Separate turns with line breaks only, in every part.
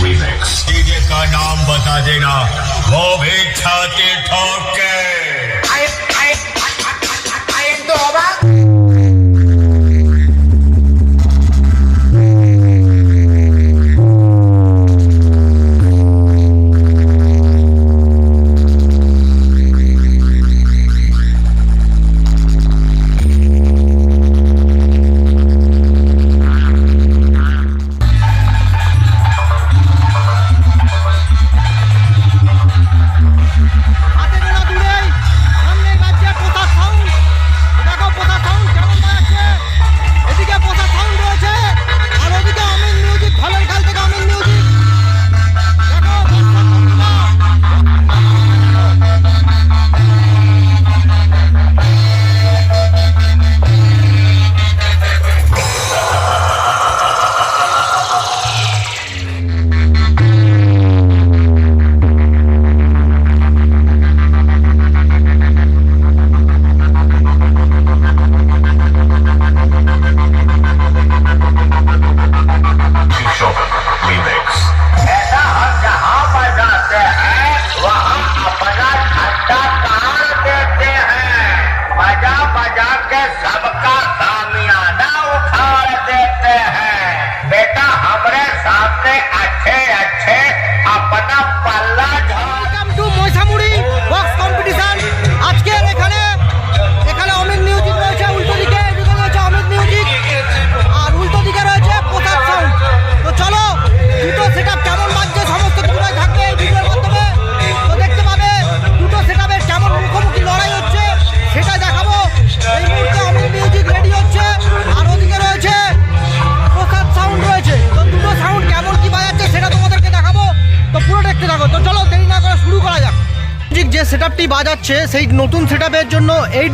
Remix.
DJ का नाम बता देना वो भी छाती ठोक के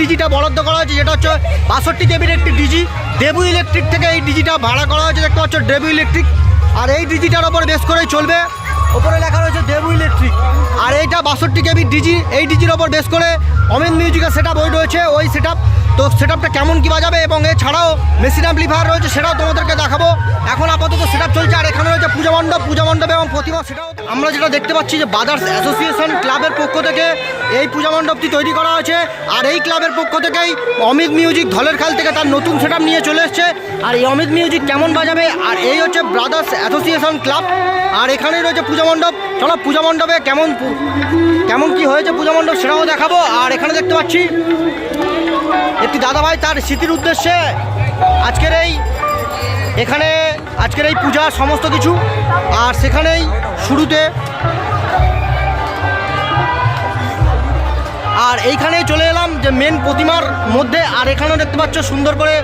ডিজিটা বরাদ্দ করা হয়েছে, যেটা হচ্ছে বাষট্টি দেবীর একটি ডিজি, দেবু ইলেকট্রিক থেকে এই ডিজিটা ভাড়া করা হয়েছে, দেখতে পাচ্ছ ডেবু ইলেকট্রিক। আর এই ডিজিটার ওপর বেশ করেই চলবে। ওপরে লেখা রয়েছে দেবু ইলেকট্রিক। আর এইটা বাষট্টি কেবির ডিজি, এই ডিজির ওপর বেশ করে অমেন মিউজিকের সেটআপ ওই রয়েছে ওই সেটআপ তো সেটআপটা কেমন কী বাজাবে এবং এছাড়াও মেশিন অ্যাম্পলিফায়ার রয়েছে সেটাও তোমাদেরকে দেখাবো। এখন আপাতত সেটআপ চলছে আর এখানে রয়েছে পূজা মণ্ডপ পূজা মণ্ডপ এবং প্রতিমা সেটাও আমরা যেটা দেখতে পাচ্ছি যে বাদার্স অ্যাসোসিয়েশন ক্লাবের পক্ষ থেকে এই পূজা মণ্ডপটি তৈরি করা হয়েছে। আর এই ক্লাবের পক্ষ থেকেই অমিত মিউজিক ধলের খাল থেকে তার নতুন সেটআপ নিয়ে চলে এসছে। আর এই অমিত মিউজিক কেমন বাজাবে? আর এই হচ্ছে ব্রাদার্স অ্যাসোসিয়েশন ক্লাব আর এখানেই রয়েছে পূজা মণ্ডপ। চলো পূজা মণ্ডপে কেমন কেমন কি হয়েছে পূজা মণ্ডপ সেটাও দেখাবো। আর এখানে দেখতে পাচ্ছি একটি দাদাভাই তার স্মৃতির উদ্দেশ্যে আজকের এই, এখানে আজকের এই পূজা সমস্ত কিছু। আর সেখানেই শুরুতে আর এইখানেই চলে এলাম যে মেন প্রতিমার মধ্যে। আর এখানেও দেখতে পাচ্ছ সুন্দর করে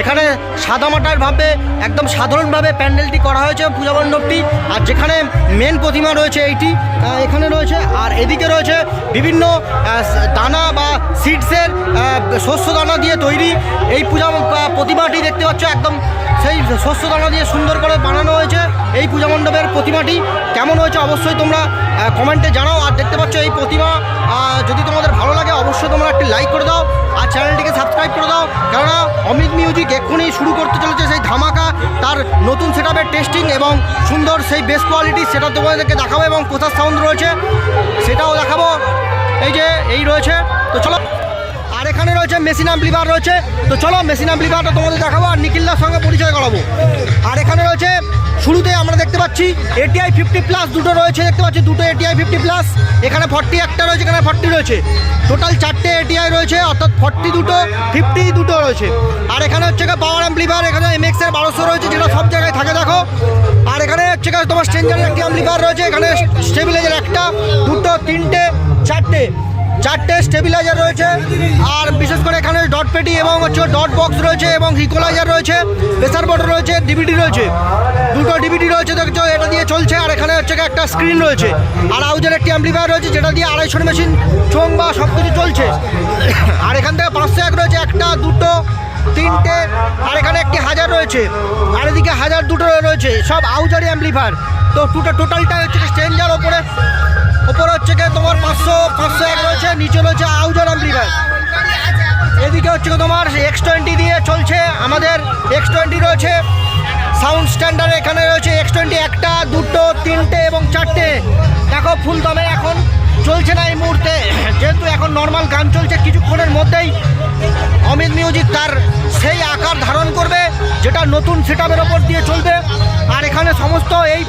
এখানে সাদামাটার ভাবে, একদম সাধারণভাবে প্যান্ডেলটি করা হয়েছে পূজা মণ্ডপটি। আর যেখানে মেন প্রতিমা রয়েছে এইটি এখানে রয়েছে। আর এদিকে রয়েছে বিভিন্ন দানা বা সিডসের শস্য দানা দিয়ে তৈরি। এই পূজা প্রতিমাটি দেখতে পাচ্ছ একদম সেই শস্য দানা দিয়ে সুন্দর করে বানানো হয়েছে এই পূজা মণ্ডপের প্রতিমাটি। কেমন হয়েছে অবশ্যই তোমরা কমেন্টে জানাও। আর দেখতে পাচ্ছ এই প্রতিমা যদি তোমাদের ভালো লাগে অবশ্যই তোমরা একটি লাইক করে দাও আর চ্যানেলটিকে সাবস্ক্রাইব করে দাও। কেননা অমিত মিউজিক এক্ষুনি শুরু করতে চলেছে সেই ধামাকা, তার নতুন সেটআপের টেস্টিং এবং সুন্দর সেই বেস্ট কোয়ালিটি সেটা তোমাদেরকে দেখাবো এবং কোথার সাউন্ড রয়েছে সেটাও দেখাবো। এই যে, এই রয়েছে। তো চলো, আর এখানে রয়েছে মেশিন অ্যাম্পলিফায়ার রয়েছে। তো চলো মেশিন অ্যাম্পলিফায়ারটা তোমাদের দেখাবো আর নিখিলদার সঙ্গে পরিচয় করাবো। আর এখানে রয়েছে শুরুতে আমরা দেখতে পাচ্ছি এটিআই ফিফটি প্লাস দুটো রয়েছে, দেখতে পাচ্ছি দুটো এটিআই ফিফটি প্লাস এখানে ফর্টি একটা রয়েছে, এখানে ফর্টি রয়েছে। টোটাল চারটে এটিআই রয়েছে, অর্থাৎ ফর্টি দুটো ফিফটি দুটো রয়েছে। আর এখানে হচ্ছে পাওয়ার অ্যাম্পলিফায়ার এখানে এমএক্স এর বারোশো রয়েছে, যেটা সব জায়গায় থাকে, দেখো। আর এখানে হচ্ছে গিয়ে তোমার স্ট্রেঞ্জারের একটি অ্যাম্পলিফায়ার রয়েছে, এখানে স্টেবিলাইজার একটা, দুটো, তিনটে, চারটে। চারটে স্টেবিলাইজার রয়েছে। আর বিশেষ করে এখানে ডট পেটি এবং হচ্ছে ডট বক্স রয়েছে এবং ইকোলাইজার রয়েছে। প্রেসার বোর্ড রয়েছে ডিভিডি রয়েছে। দুটো ডিভিডি রয়েছে, দেখছ, এটা দিয়ে চলছে। আর এখানে হচ্ছে একটা স্ক্রিন রয়েছে। আর আউজের একটি অ্যাম্পলিফায়ার রয়েছে, যেটা দিয়ে আড়াইশো মেশিন চোং বা সব কিছু চলছে। আর এখান থেকে পাঁচশো এক রয়েছে, একটা, দুটো তিনটে, আর এখানে একটি হাজার রয়েছে। আর এদিকে হাজার দুটো রয়েছে, সব আউজারি অ্যাম্পলিফায়ার। তো দুটো টোটালটা হচ্ছে স্ট্রেঞ্জার ওপরে। ওপরে হচ্ছে গিয়ে তোমার পাঁচশো পাঁচশো এক রয়েছে, নিচে রয়েছে আউজার অ্যাম্পলিফায়ার। এদিকে হচ্ছে তোমার এক্স টোয়েন্টি দিয়ে চলছে আমাদের এক্স টোয়েন্টি রয়েছে। সাউন্ড স্ট্যান্ডার্ড এখানে রয়েছে এক্স টোয়েন্টি একটা, দুটো, তিনটে এবং চারটে। দেখো, ফুল এখন চলছে না এই মুহূর্তে। যেহেতু এখন নর্মাল গান চলছে, কিছুক্ষণের মধ্যেই অমিত মিউজিক তার সেই আকার ধারণ করবে, যেটা নতুন সেটআপের ওপর দিয়ে চলবে। আর এখানে সমস্ত এই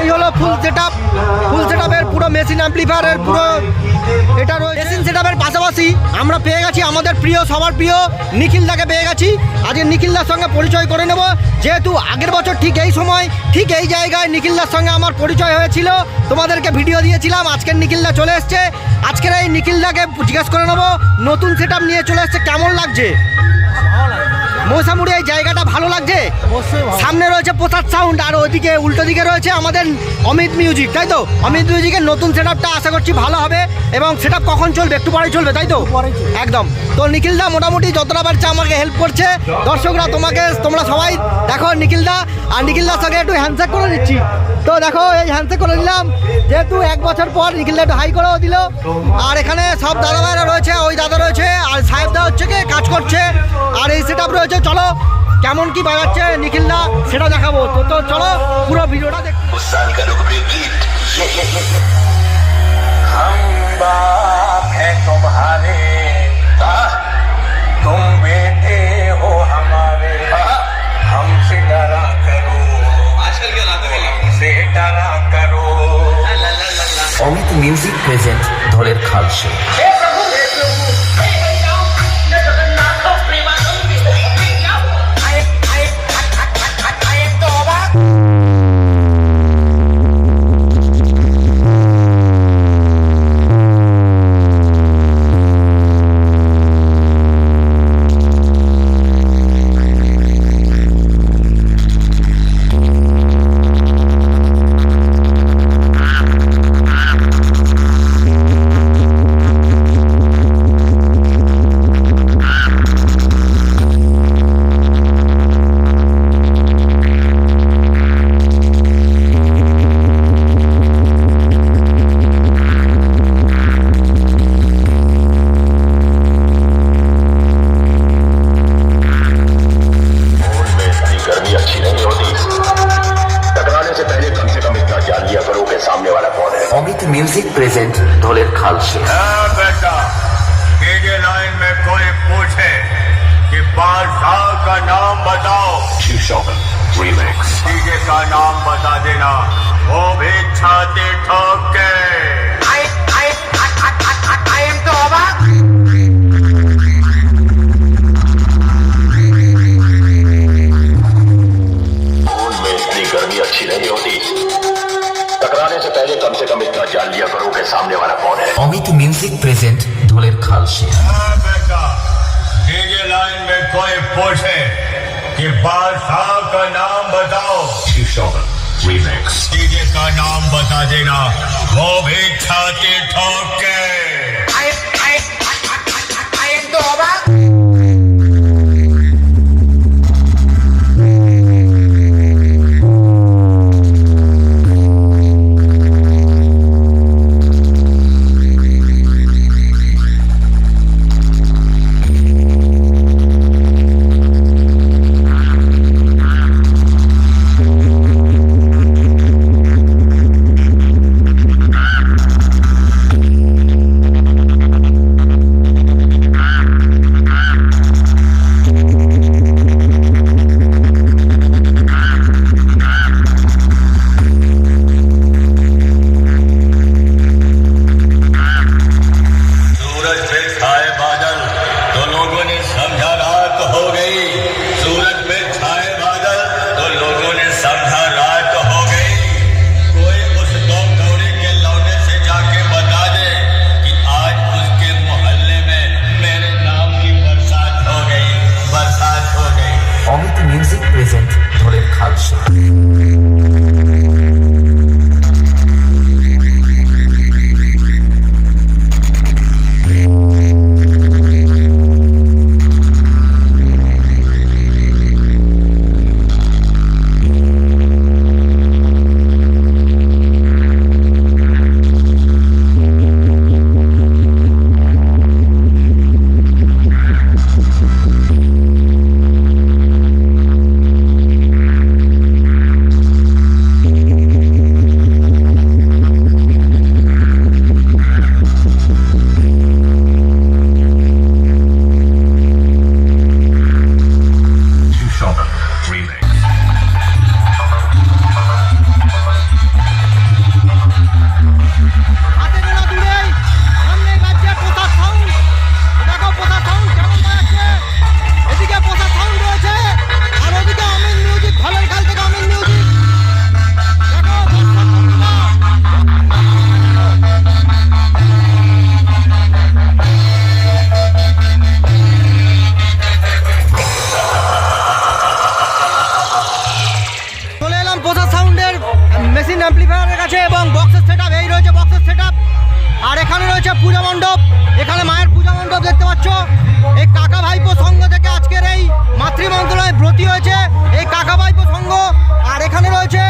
এই হলো ফুল সেটআপ ফুল সেটআপের পুরো মেশিন অ্যাম্পলিফায়ারের পুরো এটা রয়েছে। মেশিন সেটআপের পাশাপাশি আমরা পেয়ে গেছি আমাদের প্রিয়, সবার প্রিয় নিখিলদাকে পেয়ে গেছি। আজকে নিখিলদার সঙ্গে পরিচয় করে নেব। যেহেতু আগের বছর ঠিক এই সময়, ঠিক এই জায়গায় নিখিলদার সঙ্গে আমার পরিচয় হয়েছিল। তোমাদেরকে ভিডিও দিয়েছিলাম, আজকের নিখিলদা চলে এসছে। আজকের এই নিখিলদাকে জিজ্ঞেস করে নেব নতুন সেট নিয়ে চলে এসছে কেমন লাগছে? মৌসামুড়ি এই জায়গাটা ভালো লাগছে? সামনে রয়েছে প্রসাদ সাউন্ড আর ওইদিকে উল্টো দিকে রয়েছে আমাদের অমিত মিউজিক তাই তো? অমিত মিউজিকের নতুন সেট আশা করছি ভালো হবে এবং সেট কখন চলবে? একটু পরেই চলবে তাই তো? একদম। তো নিখিলদা মোটামুটি যতটা পারছে আমাকে হেল্প করছে দর্শকরা তোমাকে তোমরা সবাই দেখো নিখিলদা আর নিখিলদার সঙ্গে একটু হ্যান্ডশেক করে দিচ্ছি তো দেখো এই হ্যান্ডশেক করে নিলাম যেহেতু এক বছর পর নিখিলদা একটু হাই করেও দিল আর এখানে সব দাদা ভাইরা রয়েছে ওই দাদা রয়েছে আর সাহেবদা হচ্ছে কি কাজ করছে আর এই সেট রয়েছে চলো কেমন কি বাজাচ্ছে নিখিলদা সেটা দেখাবো তো তো চলো পুরো ভিডিওটা দেখ
उस साल का लोकप्रिय गीत हम बाप हैं तुम्हारे आह, तुम बेटे हो हमारे आह, हमसे डरा करो आजकल क्या हमसे डरा करो
অমিত মিউজিক প্রেজেন্ট ধরের খালসে
का
नाम बता देना। वो भी छाती ठोक। के
Sorry. পূজা মণ্ডপ। এখানে মায়ের পূজা মণ্ডপ দেখতে পাচ্ছ। এই কাকা ভাইপো সংঘ থেকে আজকের এই মাতৃমন্ত্রণায় ব্রতী হয়েছে। এই কাকা ভাইপো সংঘ আর এখানে রয়েছে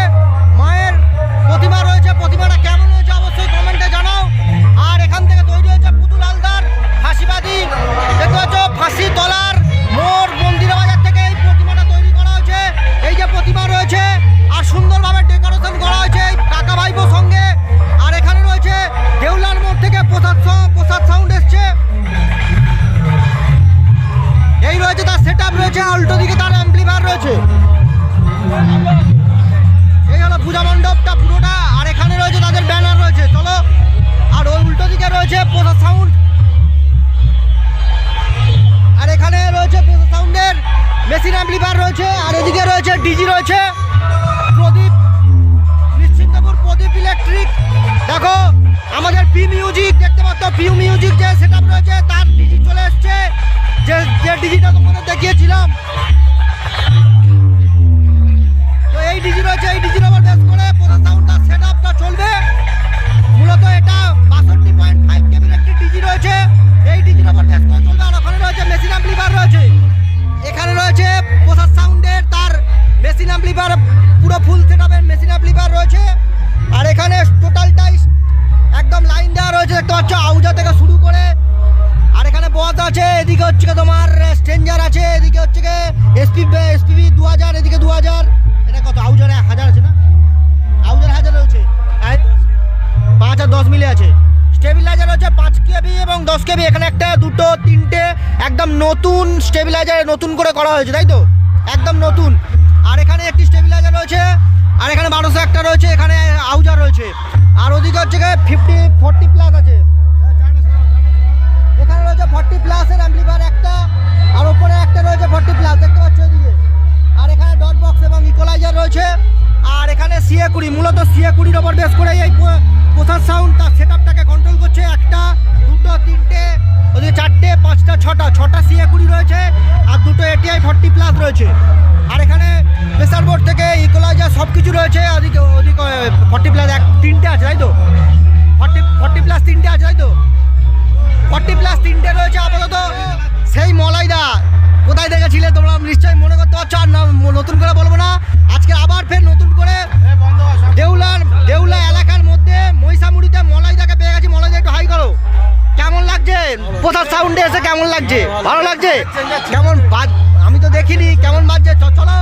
উল্টো দিকে তার অ্যাম্পলিফায়ার রয়েছে। এই হলো পূজা মণ্ডপটা পুরোটা, আর এখানে রয়েছে তাদের ব্যানার রয়েছে। চলো, আর ওই উল্টো দিকে রয়েছে প্রসাদ সাউন্ড আর এখানে রয়েছে প্রসাদ সাউন্ডের মেশিন অ্যাম্পলিফায়ার রয়েছে, আর এদিকে রয়েছে ডিজি রয়েছে। প্রদীপ, নিশ্চিন্তপুর প্রদীপ ইলেকট্রিক দেখো, আমাদের পি মিউজিক দেখতে পাচ্ছ পি মিউজিক যে সেট রয়েছে, তার ডিজি চলে এসছে। যে যে ডিজিটা তোমাদের দেখিয়েছিলাম। তো এই ডিজি রয়েছে, এই ডিজির ওপর বেস করে প্রধান সাউন্ডটার সেট আপটা চলবে। মূলত এটা বাষট্টি পয়েন্ট ফাইভ কেবির একটি ডিজি রয়েছে। এই ডিজির ওপর বেস করে চলবে, আর ওখানে রয়েছে মেশিন অ্যাম্পলিফায়ার রয়েছে। এখানে রয়েছে প্রসাদ সাউন্ডের তার মেশিন অ্যাম্পলিফায়ার পুরো ফুল সেট আপের মেশিন অ্যাম্পলিফায়ার হচ্ছে তোমার স্ট্রেঞ্জার আছে, এদিকে হচ্ছে গিয়ে এসপি এসপিবি দু হাজার এদিকে দু হাজার এটা কত? আউজারে হাজার আছে না? আউজার হাজার রয়েছে। পাঁচ আর দশ মিলে আছে। স্টেবিলাইজার হচ্ছে পাঁচ কেবি এবং দশ কেবি। এখানে একটা, দুটো, তিনটে, একদম নতুন স্টেবিলাইজার নতুন করে করা হয়েছে, তাই তো? একদম নতুন। আর এখানে একটি স্টেবিলাইজার রয়েছে, আর এখানে বারোশো একটা রয়েছে, এখানে আউজার রয়েছে। আর ওদিকে হচ্ছে ফিফটি ফোরটি প্লাস আছে। রয়েছে ফর্টি প্লাসের অ্যাম্পলিফায়ার একটা, আর ওপরে একটা রয়েছে ফর্টি প্লাস দেখতে পাচ্ছ এদিকে? আর এখানে ডট বক্স এবং ইকোলাইজার রয়েছে। আর এখানে সিএ কুড়ি, মূলত সিএ কুড়ির ওপর বেস করে এই প- প্রসাদ সাউন্ড তার সেট আপটাকে কন্ট্রোল করছে একটা, দুটো, তিনটে, ওদিকে চারটে, পাঁচটা, ছটা ছটা সিএ কুড়ি রয়েছে, আর দুটো এটিআই ফর্টি প্লাস রয়েছে। আর এখানে প্রেসার বোর্ড থেকে ইকোলাইজার সব কিছু রয়েছে, ওদিকে ওদিকে ফর্টি প্লাস এক তিনটে আছে, তাই তো? ফর্টি ফর্টি প্লাস তিনটে আছে, তাই তো? ফর্টি প্লাস তিনটে রয়েছে আপাতত। সেই মলাইদা, কোথায় দেখেছিলে তোমরা? নিশ্চয়ই মনে করতে পারছ, আর নতুন করে বলব না। আজকে আবার ফের নতুন করে দেউলার, দেউলা এলাকার মধ্যে মহিষামুড়িতে মলাইদাকে পেয়ে গেছি। মলাইদা একটু হাই করো। কেমন লাগছে? প্রসাদ সাউন্ডে এসে কেমন লাগছে? ভালো লাগছে? কেমন আমি তো দেখিনি, কেমন বাজছে? চলো।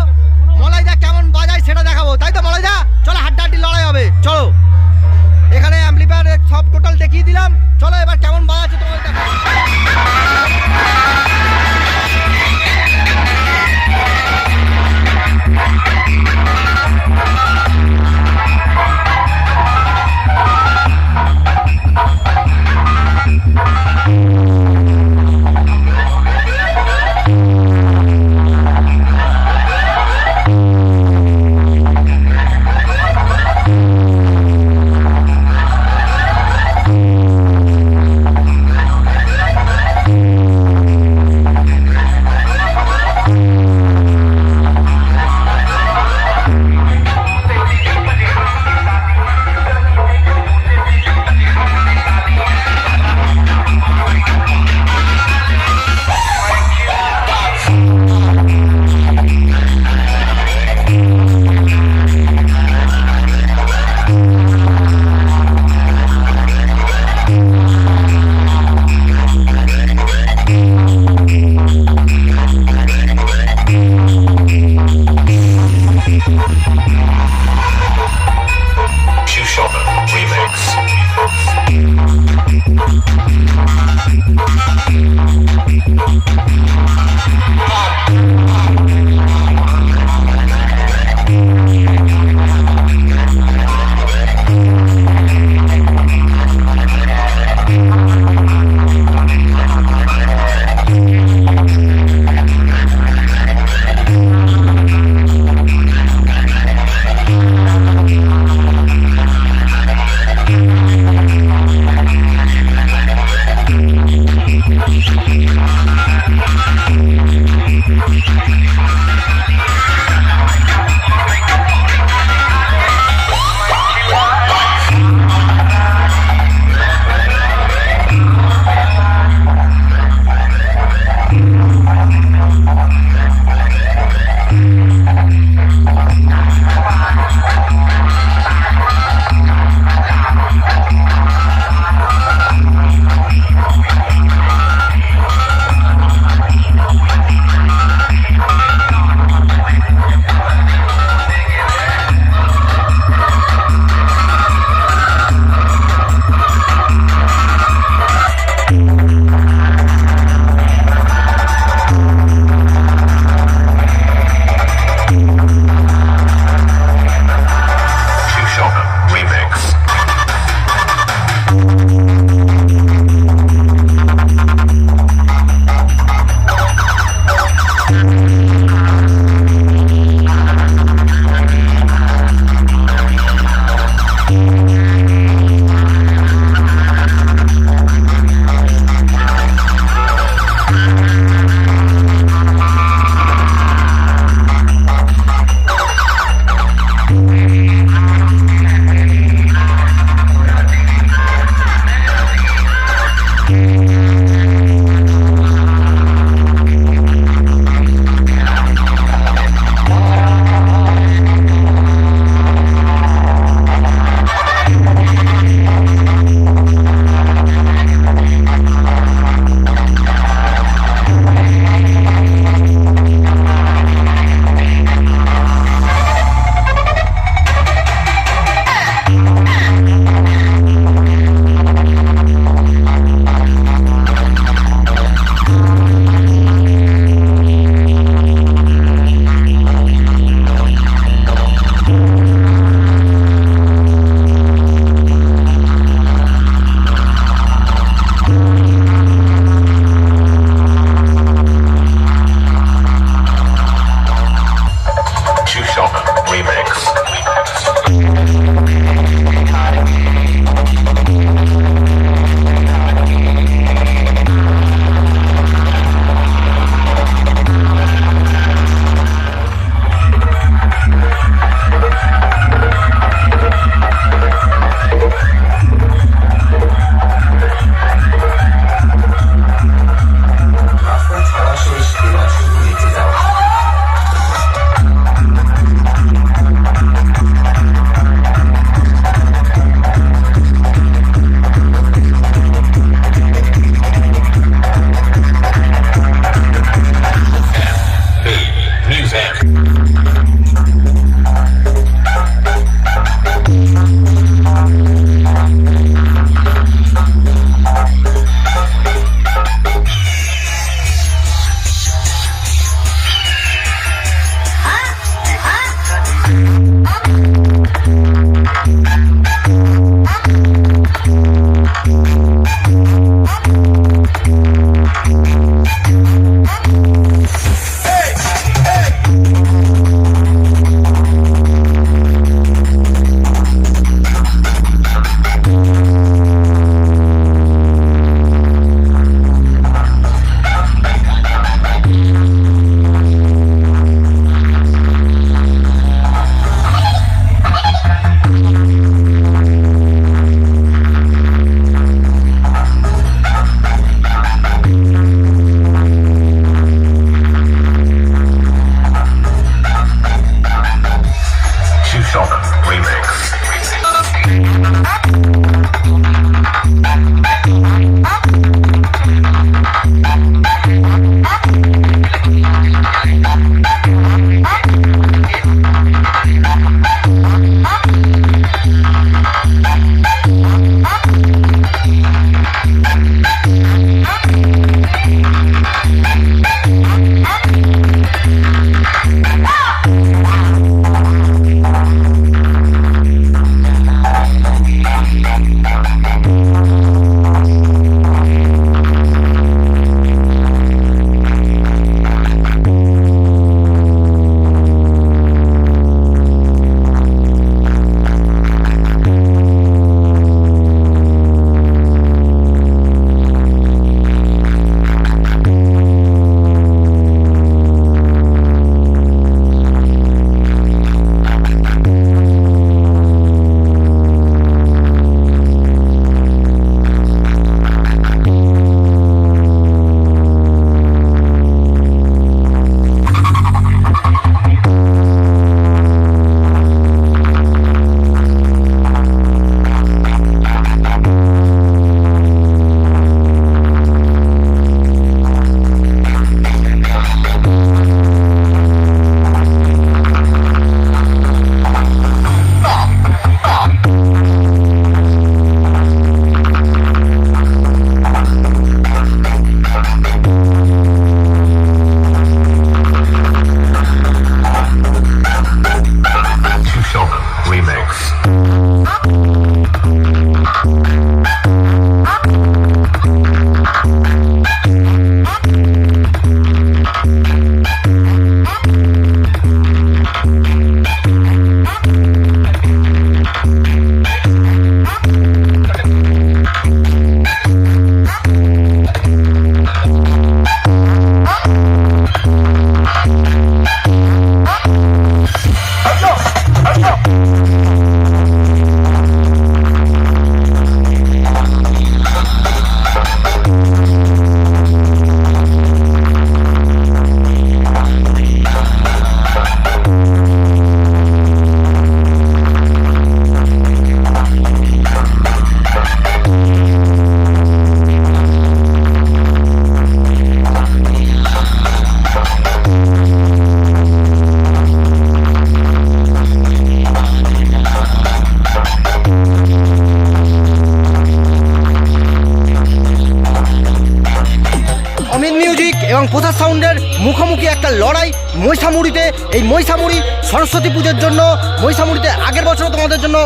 মুখোমুখি একটা লড়াই মৈসামুড়িতে এই মৈসামুড়ি সরস্বতী পুজোর জন্য মৈসামুড়িতে আগের বছর তোমাদের জন্য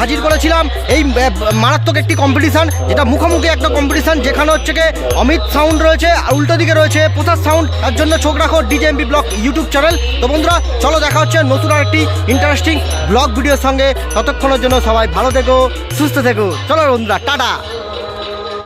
হাজির করেছিলাম। এই মারাত্মক একটি কম্পিটিশান যেটা মুখোমুখি একটা কম্পিটিশান যেখানে হচ্ছে গিয়ে অমিত সাউন্ড রয়েছে, আর উল্টো দিকে রয়েছে প্রসাদ সাউন্ড তার জন্য চোখ রাখো ডিজেএমপি ব্লগ ইউটিউব চ্যানেল তো বন্ধুরা, চলো দেখা হচ্ছে নতুন আর একটি ইন্টারেস্টিং ব্লগ ভিডিওর সঙ্গে। ততক্ষণের জন্য সবাই ভালো থেকো, সুস্থ থেকো। চলো বন্ধুরা, টাটা!